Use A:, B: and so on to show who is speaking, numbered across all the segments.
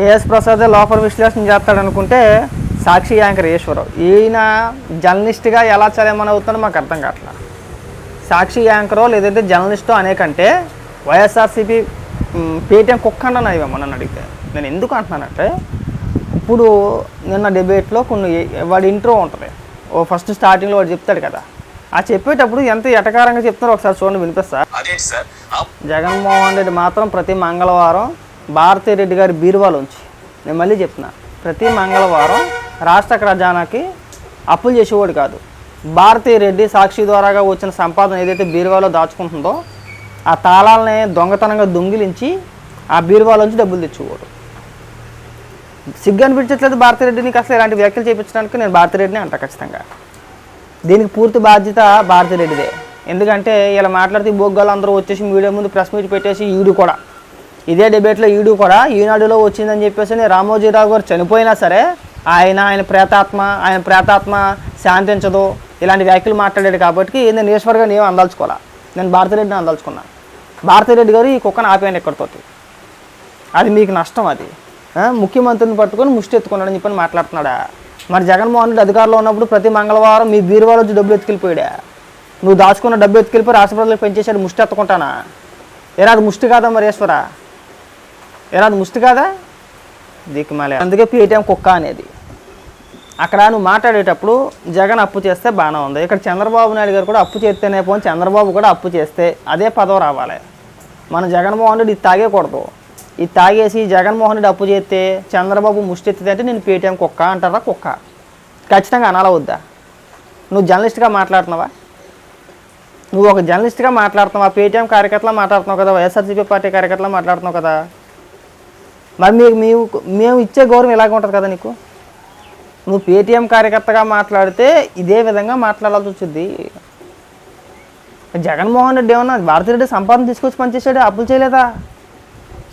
A: KS Prasad లోపల విశ్లేషణ చేస్తాడు అనుకుంటే సాక్షి యాంకర్ ఈశ్వరం. ఈయన జర్నలిస్ట్గా ఎలా చదివమని అవుతుందో మాకు అర్థం కావట్లా. సాక్షి యాంకరో లేదంటే జర్నలిస్టో అనేకంటే వైఎస్ఆర్సీపీ పేటీఎం కుక్క అన్న ఇవ్వమని నన్ను అడిగితే. నేను ఎందుకు అంటున్నానంటే ఇప్పుడు నిన్న డిబేట్లో కొన్ని వాడి ఇంట్రో ఉంటుంది. ఓ ఫస్ట్ స్టార్టింగ్లో వాడు చెప్తాడు కదా. ఆ చెప్పేటప్పుడు ఎంత ఎటకారంగా చెప్తున్నారో ఒకసారి చూడండి వినిపిస్తా? జగన్మోహన్ రెడ్డి మాత్రం ప్రతి మంగళవారం భారతీ రెడ్డి గారి బీరువాలోంచి. నేను మళ్ళీ చెప్తున్నా ప్రతి మంగళవారం రాష్ట్ర ఖజానాకి అప్పులు చేసేవాడు కాదు. భారతీ రెడ్డి సాక్షి ద్వారాగా వచ్చిన సంపాదన ఏదైతే బీరువాలో దాచుకుంటుందో ఆ తాళాలని దొంగతనంగా దొంగిలించి ఆ బీరువాలోంచి డబ్బులు తెచ్చేవాడు. సిగ్గు అనిపించట్లేదు భారతిరెడ్డి నీకు అసలు ఇలాంటి వ్యాఖ్యలు చేయించడానికి నేను భారతిరెడ్డిని అంట ఖచ్చితంగా. దీనికి పూర్తి బాధ్యత భారతిరెడ్డిదే ఎందుకంటే ఇలా మాట్లాడితే బొగ్గాలు అందరూ వచ్చేసి మీడియా ముందు ప్రెస్ మీట్ పెట్టేసి ఈడు కూడా. ఇదే డిబేట్లో ఈడు కూడా ఈనాడులో వచ్చిందని చెప్పేసి రామోజీరావు గారు చనిపోయినా సరే ఆయన ఆయన ప్రేతాత్మ ఆయన ప్రేతాత్మ శాంతించదు ఇలాంటి వ్యాఖ్యలు మాట్లాడాడు కాబట్టి నేను ఈశ్వర్గా నేను అందాల్చుకోవాలా? నేను భారతిరెడ్డిని అందాల్చుకున్నా. భారతిరెడ్డి గారు ఈ కుక్కను ఆపేయండి ఇక్కడితోటి. అది మీకు నష్టం అది. ముఖ్యమంత్రిని పట్టుకొని ముష్టి ఎత్తుకున్నాడని చెప్పని మాట్లాడుతున్నాడా? మరి జగన్మోహన్ రెడ్డి అధికారంలో ఉన్నప్పుడు ప్రతి మంగళవారం మీ బీరువాలో వచ్చి డబ్బులు ఎత్తుకెళ్ళిపోయాడా? నువ్వు దాచుకున్న డబ్బు ఎత్తుకెళ్ళిపోయి రాష్ట్ర ప్రజలకు పెంచేశాడు ముష్టి ఎత్తుకుంటానా? ఏరా అది ముష్టి కాదా మరి ఎలా అది ముష్టి కాదా? దిక్కుమాలే అందుకే పేటీఎం కుక్క అనేది. అక్కడ నువ్వు మాట్లాడేటప్పుడు జగన్ అప్పు చేస్తే బాగానే ఉంది. ఇక్కడ చంద్రబాబు నాయుడు గారు కూడా అప్పు చేస్తేనే పోని చంద్రబాబు కూడా అప్పు చేస్తే అదే పదవి రావాలి. మన జగన్మోహన్ రెడ్డి ఇది తాగేకూడదు ఇది తాగేసి జగన్మోహన్ రెడ్డి అప్పు చేస్తే చంద్రబాబు ముష్టిస్తుంది అంటే నేను పేటీఎం కుక్క అంటారా కుక్క? ఖచ్చితంగా అనాలా వద్దా నువ్వు జర్నలిస్ట్గా మాట్లాడుతున్నావా? నువ్వు ఒక జర్నలిస్ట్గా మాట్లాడుతున్నావా? పేటీఎం కార్యకర్తలా మాట్లాడుతున్నావు కదా? వైఎస్ఆర్సీపీ పార్టీ కార్యకర్తలా మాట్లాడుతున్నావు కదా? మరి మీకు మేము మేము ఇచ్చే గౌరవం ఇలాగ ఉంటుంది కదా నీకు? నువ్వు పేటీఎం కార్యకర్తగా మాట్లాడితే ఇదే విధంగా మాట్లాడాల్సి వచ్చింది. జగన్మోహన్ రెడ్డి ఏమన్నా భారతిరెడ్డి సంపాదన తీసుకొచ్చి పనిచేశాడు అప్పులు చేయలేదా?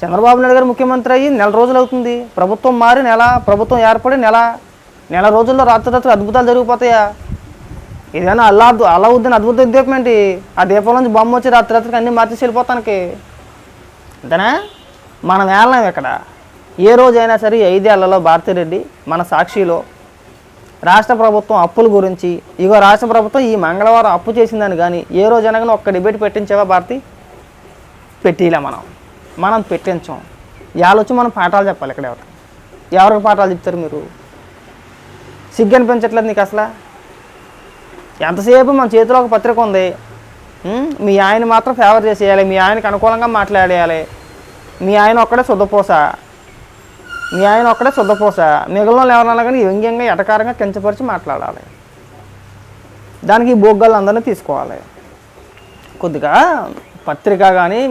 A: చంద్రబాబు నాయుడు గారు ముఖ్యమంత్రి అయ్యి నెల రోజులు అవుతుంది. ప్రభుత్వం మారి నెల ప్రభుత్వం ఏర్పడి నెల నెల రోజుల్లో రాత్రి రాత్రి అద్భుతాలు జరిగిపోతాయా? ఏదైనా అల్లా అల్లావుద్దీన్ అద్భుత దీపం ఏంటి? ఆ దీపం నుంచి బొమ్మ వచ్చి రాత్రి రాత్రికి అన్నీ మార్చేసి వెళ్ళిపోతానికి. అంతేనా? మనం వెళ్ళలేము ఇక్కడ? ఏ రోజైనా సరే ఐదేళ్ళలో భారతిరెడ్డి మన సాక్షిలో రాష్ట్ర ప్రభుత్వం అప్పుల గురించి ఇగో రాష్ట్ర ప్రభుత్వం ఈ మంగళవారం అప్పు చేసిందని కానీ ఏ రోజైనా కానీ ఒక్క డిబేట్ పెట్టించావా భారతి? పెట్టిలే మనం. మనం పెట్టించాం. ఇవాళ వచ్చి మనం పాఠాలు చెప్పాలి ఇక్కడ ఎవరు? ఎవరికి పాఠాలు చెప్తారు మీరు? సిగ్గు అనిపించట్లేదు నీకు అసలు? ఎంతసేపు మన చేతిలో ఒక పత్రిక ఉంది? మీ ఆయన మాత్రం ఫేవర్ చేసేయాలి మీ ఆయనకు అనుకూలంగా మాట్లాడేయాలి. మీ ఆయన ఒక్కడే శుద్ధపోస మీ ఆయన ఒక్కడే శుద్ధపోస మిగిలిన ఎవరన్నా కానీ వ్యంగ్యంగా ఎటకారంగా కించపరిచి మాట్లాడాలి. దానికి ఈ బొగ్గలు అందరినీ తీసుకోవాలి. కొద్దిగా పత్రిక కానీ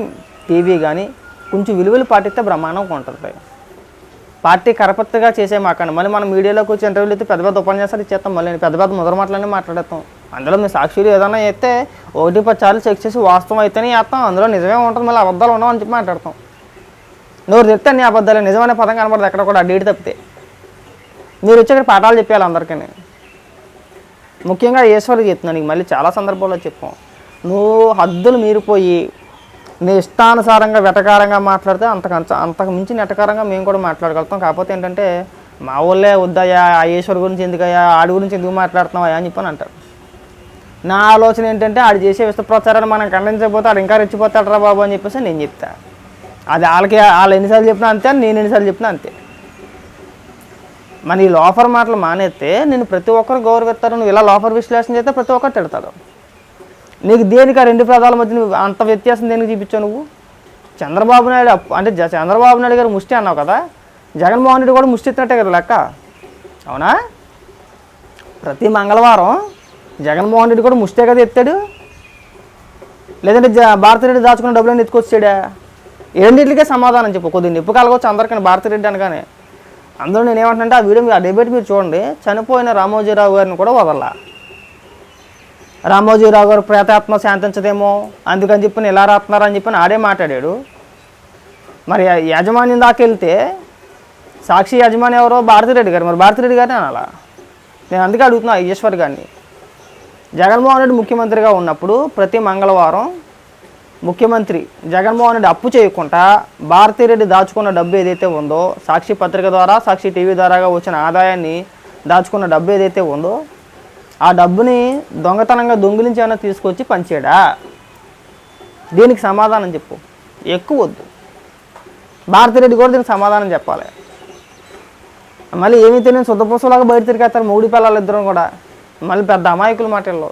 A: టీవీ కానీ కొంచెం విలువలు పాటిస్తే బ్రహ్మాండంగా ఉంటుంది. పార్టీ కరపత్తిగా చేసే మాకండి. మళ్ళీ మనం మీడియాలోకి వచ్చి ఇంటర్వ్యూలు అయితే పెద్ద పెద్ద ఉపన్యాసాలు ఇచ్చేస్తాం. మళ్ళీ పెద్ద పెద్ద ముద్ర మాటలన్నీ మాట్లాడేస్తాం. అందులో మీ సాక్షులు ఏదైనా అయితే ఒకటి పది సార్లు చెక్ చేసి వాస్తవం అయితేనే చేస్తాం. అందులో నిజమే ఉంటుంది. మళ్ళీ అబద్ధాలు ఉండవు అని చెప్పి మాట్లాడతాం. నువ్వు చెప్తే నీ అబద్ధాలు నిజమనే పదం కనబడదు ఎక్కడ కూడా డేట్ తప్పితే. మీరు వచ్చి ఇక్కడ పాఠాలు చెప్పాలి అందరికీ ముఖ్యంగా ఈశ్వరుడు చెప్తున్నాను నీకు మళ్ళీ చాలా సందర్భాల్లో చెప్పాం. నువ్వు హద్దులు మీరిపోయి నీ ఇష్టానుసారంగా వెటకారంగా మాట్లాడితే అంతకంత అంతకు మించి నెటకారంగా మేము కూడా మాట్లాడగలుగుతాం. కాకపోతే ఏంటంటే మా ఊళ్ళే వద్దయ్యా ఆ ఈశ్వరు గురించి ఎందుకయ్యా ఆడి గురించి ఎందుకు మాట్లాడుతున్నావా అని చెప్పని అంటారు. నా ఆలోచన ఏంటంటే ఆడు చేసే విశ్వ ప్రచారాన్ని మనం ఖండించకపోతే ఆడు ఇంకా రెచ్చిపోతాడరా బాబు అని చెప్పేసి నేను చెప్తా. అది వాళ్ళకి వాళ్ళు ఎన్నిసార్లు చెప్పినా అంతే నేను ఎన్నిసార్లు చెప్పినా అంతే. మన ఈ లోఫర్ మాటలు మానేస్తే నేను ప్రతి ఒక్కరు గౌరవిస్తారు నువ్వు ఇలా లోఫర్ విశ్లేషణ చేస్తే ప్రతి ఒక్కరు తిడతాడు నీకు దేనికి ఆ రెండు పదాల మధ్య నువ్వు అంత వ్యత్యాసం దేనికి చూపించావు నువ్వు? చంద్రబాబు నాయుడు అంటే చంద్రబాబు నాయుడు గారు ముష్టి అన్నావు కదా జగన్మోహన్ రెడ్డి కూడా ముష్టి ఎత్తినట్టే కదా లెక్క? అవునా? ప్రతి మంగళవారం జగన్మోహన్ రెడ్డి కూడా ముష్టే కదా ఎత్తాడు? లేదంటే జ భారతిరెడ్డి దాచుకున్న డబ్బులను ఎత్తుకొచ్చాడా? రెండింటికే సమాధానం చెప్పు. కొద్దిగా నిప్పు కలగవచ్చు అందరికీ భారతిరెడ్డి అనగానే. అందరూ నేను ఆ వీడియో ఆ డిబేట్ మీరు చూడండి. చనిపోయిన రామోజీరావు గారిని కూడా వదల్లా రామోజీరావు గారు ప్రేతాత్మ శాంతించదేమో అందుకని చెప్పి ఇలా రాస్తున్నారని చెప్పి ఆడే మాట్లాడాడు. మరి యాజమాన్యం దాకాకెళ్తే సాక్షి యజమాని ఎవరో భారతిరెడ్డి గారు. మరి భారతిరెడ్డి గారిని అనాలా? నేను అందుకే అడుగుతున్నా ఈశ్వర్ గారిని. జగన్మోహన్ రెడ్డి ముఖ్యమంత్రిగా ఉన్నప్పుడు ప్రతి మంగళవారం ముఖ్యమంత్రి జగన్మోహన్ రెడ్డి అప్పు చేయకుండా భారతీరెడ్డి దాచుకున్న డబ్బు ఏదైతే ఉందో సాక్షి పత్రిక ద్వారా సాక్షి టీవీ ద్వారాగా వచ్చిన ఆదాయాన్ని దాచుకున్న డబ్బు ఏదైతే ఉందో ఆ డబ్బుని దొంగతనంగా దొంగిలించి ఏమైనా తీసుకొచ్చి పంచాడా? దీనికి సమాధానం చెప్పు. ఎక్కువ వద్దు. భారతిరెడ్డి కూడా దీనికి సమాధానం చెప్పాలి. మళ్ళీ ఏమీ తెలియని శుద్ధపూసలాగా బయట తిరిగేస్తారు మూడి పిల్లలు ఇద్దరం కూడా. మళ్ళీ పెద్ద అమాయకులు మాటల్లో.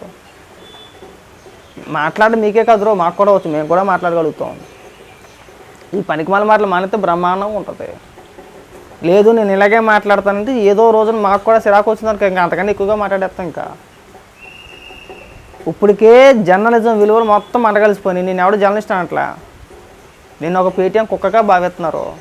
A: మాట్లాడి మీకే కదరో మాకు కూడా వచ్చు మేము కూడా మాట్లాడగలుగుతాం. ఈ పనికిమాల మాటలు మానేస్తే బ్రహ్మాండంగా ఉంటుంది. లేదు నేను ఇలాగే మాట్లాడతానంటే ఏదో రోజున మాకు కూడా సిరాకు వచ్చిందనుకో ఇంకా అంతకంటే ఎక్కువగా మాట్లాడేస్తాం ఇంకా. ఇప్పటికే జర్నలిజం విలువలు మొత్తం మంటగలిసిపోయినాయి నేను ఎవడు జర్నలిస్ట్ అనట్లా? నేను ఒక పేటీఎం కుక్కగా భావిస్తున్నారు